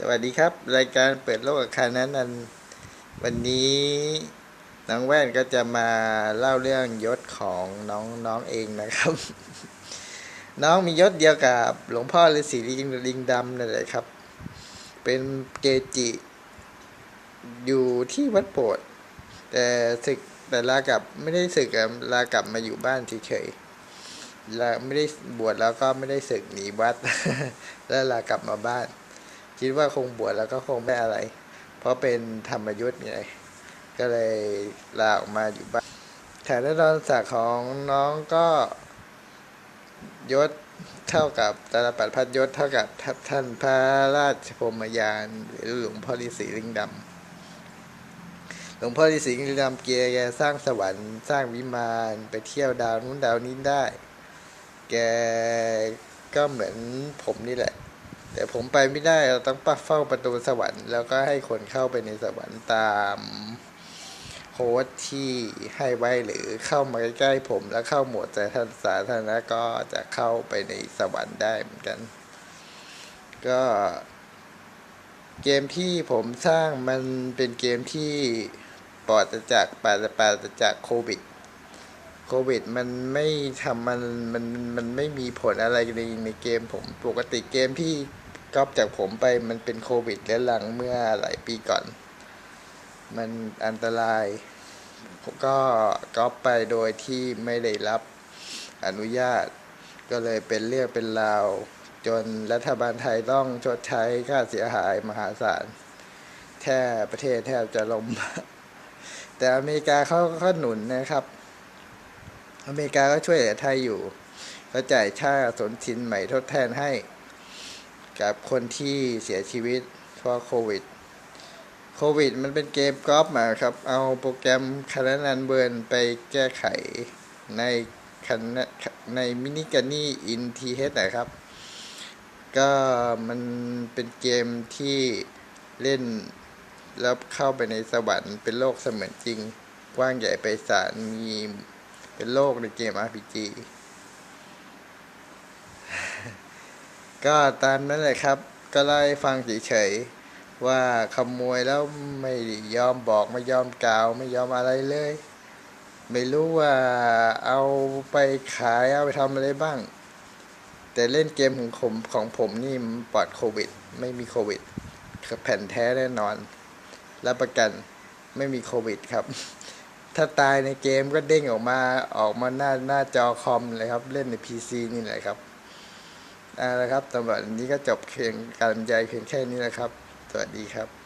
สวัสดีครับ รายการเปิดโลกอาคารนั้นนันวันนี้น้องแว่นก็จะมาเล่าเรื่องยศของน้องน้องเองนะครับ น้องมียศเดียวกับหลวงพ่อฤาษีลิงลิงดำนั่นแหละครับ เป็นเกจิ อยู่ที่วัดโปรดแต่ศึกแต่ลากลับไม่ได้ศึกลากลับมาอยู่บ้านเฉยๆลาไม่ได้บวชแล้วก็ไม่ได้ศึกหนีวัด แล้วลากลับมาบ้าน คิดว่าคงบวชแล้วก็คงไม่อะไร เพราะเป็นธรรมยุทธ์ไงก็เลยลาออกมาอยู่บ้านฐานะดอนศักดิ์ของน้องก็ยศเท่ากับตาลปัดพัดยศเท่ากับท่านพระราชพรมยานหรือหลวงพ่อฤาษีลิงดำหลวงพ่อฤาษีลิงดำเกียแกสร้างสวรรค์สร้างวิมานไปเที่ยวดาวนู้นดาวนี้ได้ แกก็เหมือนผมนี่แหละ แต่ผมไปไม่ได้เราต้องปักเฝ้าประตูสวรรค์แล้วก็ให้คนเข้าไปในสวรรค์ตามโค้ดที่ให้ไว้หรือเข้ามาใกล้ๆผมแล้วเข้าหมวดแต่ท่านสาธารณะก็จะเข้าไปในสวรรค์ได้เหมือนกัน ก็เกมที่ผมสร้างมันเป็นเกมที่ปลอดจากปราศปราศจากโควิด โควิดมันไม่ทำมันมันมันไม่มีผลอะไรในในเกมผมปกติเกมที่ ก๊อปจากผมไปมันเป็นโควิดและหลังเมื่อหลายปีก่อน มันอันตราย ผมก็ก๊อปไปโดยที่ไม่ได้รับอนุญาต ก็เลยเป็นเรื่องเป็นราว จนรัฐบาลไทยต้องชดใช้ค่าเสียหายมหาศาลแทบประเทศแทบจะล่มแต่อเมริกาเขาเขาหนุนนะครับ อเมริกาก็ช่วยเหลือไทยอยู่เขาจ่ายค่าสนทินใหม่ทดแทนให้ กับคนที่เสียชีวิตเพราะโควิด โควิดมันเป็นเกมกอล์ฟมาครับ เอาโปรแกรมคานนันเบิร์นไปแก้ไขในคันในมินิกานี่อินทีเฮดนะครับ ก็มันเป็นเกมที่เล่นแล้วเข้าไปในสวรรค์เป็นโลกเสมือนจริง กว้างใหญ่ไปศาลมีเป็นโลกในเกม RPG ก็ตามนั้นเลยครับ ก็เล่าฟังเฉยๆว่าขโมยแล้วไม่ยอมบอกไม่ยอมกล่าวไม่ยอมอะไรเลย ไม่รู้ว่าเอาไปขายเอาไปทำอะไรบ้าง แต่เล่นเกมของผมของผมนี่ปลอดโควิด ไม่มีโควิดแผ่นแท้แน่นอนรับประกันไม่มีโควิดครับ ถ้าตายในเกมก็เด้งออกมาออกมาหน้าหน้าจอคอมเลยครับ เล่นใน PC นี่แหละครับ เอาละครับสำหรับวันนี้ก็จบเพียงการบรรยายเพียงแค่นี้นะครับ สวัสดีครับ